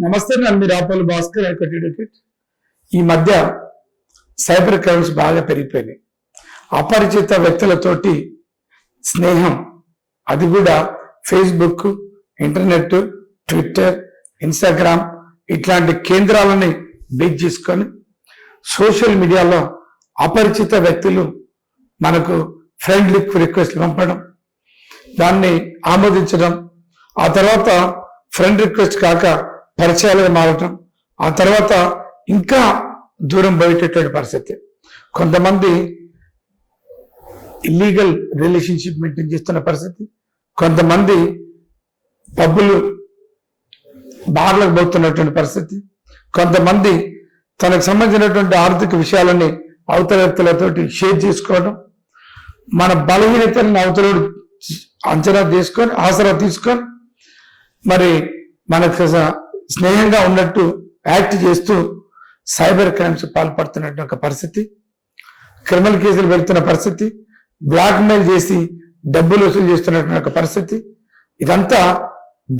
నమస్తే నన్ను మీ భాస్కర్ అడ్వకేట్ ఈ మధ్య సైబర్ క్రైమ్స్ బాగా పెరిగిపోయినాయి. అపరిచిత వ్యక్తులతోటి స్నేహం అది కూడా ఫేస్బుక్ ఇంటర్నెట్ ట్విట్టర్ ఇన్స్టాగ్రామ్ ఇట్లాంటి కేంద్రాలని బేక్ చేసుకొని సోషల్ మీడియాలో అపరిచిత వ్యక్తులు మనకు ఫ్రెండ్ రిక్వెస్ట్ పంపడం దాన్ని ఆమోదించడం ఆ తర్వాత ఫ్రెండ్ రిక్వెస్ట్ కాక పరిచయాలుగా మారటం ఆ తర్వాత ఇంకా దూరం పోయేటటువంటి పరిస్థితి. కొంతమంది ఇల్లీగల్ రిలేషన్షిప్ మెయింటైన్ చేస్తున్న పరిస్థితి. కొంతమంది పబ్బులు బార్లకు పోతున్నటువంటి పరిస్థితి. కొంతమంది తనకు సంబంధించినటువంటి ఆర్థిక విషయాలని అవతల వ్యక్తులతోటి షేర్ చేసుకోవడం. మన బలహీనతలను అవతలుడు అంచనా తీసుకొని ఆసరా తీసుకొని మరి మనకు స్నేహంగా ఉన్నట్టు యాక్ట్ చేస్తూ సైబర్ క్రైమ్స్ పాల్పడుతున్నట్టు ఒక పరిస్థితి క్రిమినల్ కేసులు పెడుతున్న పరిస్థితి బ్లాక్ మెయిల్ చేసి డబ్బులు వసూలు చేస్తున్నట్టు ఒక పరిస్థితి. ఇదంతా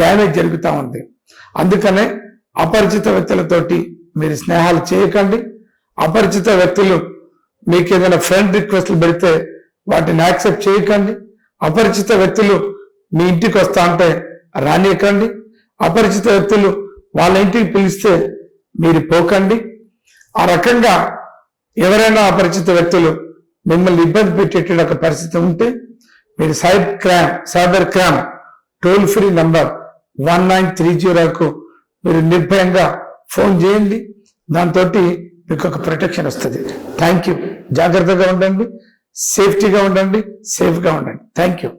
డ్యామేజ్ జరుగుతూ ఉంది. అందుకనే అపరిచిత వ్యక్తులతోటి మీరు స్నేహాలు చేయకండి. అపరిచిత వ్యక్తులు మీకు ఏదైనా ఫ్రెండ్ రిక్వెస్ట్లు పెడితే వాటిని యాక్సెప్ట్ చేయకండి. అపరిచిత వ్యక్తులు మీ ఇంటికి వస్తా అంటే రానియకండి. అపరిచిత వ్యక్తులు వాళ్ళ ఇంటికి పిలిస్తే మీరు పోకండి. ఆ రకంగా ఎవరైనా అపరిచిత వ్యక్తులు మిమ్మల్ని ఇబ్బంది పెట్టేటువంటి ఒక పరిస్థితి ఉంటే మీరు cyber crime cyber crime toll free number one nine three జీరోకు మీరు నిర్భయంగా ఫోన్ చేయండి. దాంతో మీకు ఒక ప్రొటెక్షన్ వస్తుంది. Thank you. జాగ్రత్తగా ఉండండి. సేఫ్టీగా ఉండండి. సేఫ్గా ఉండండి. Thank you.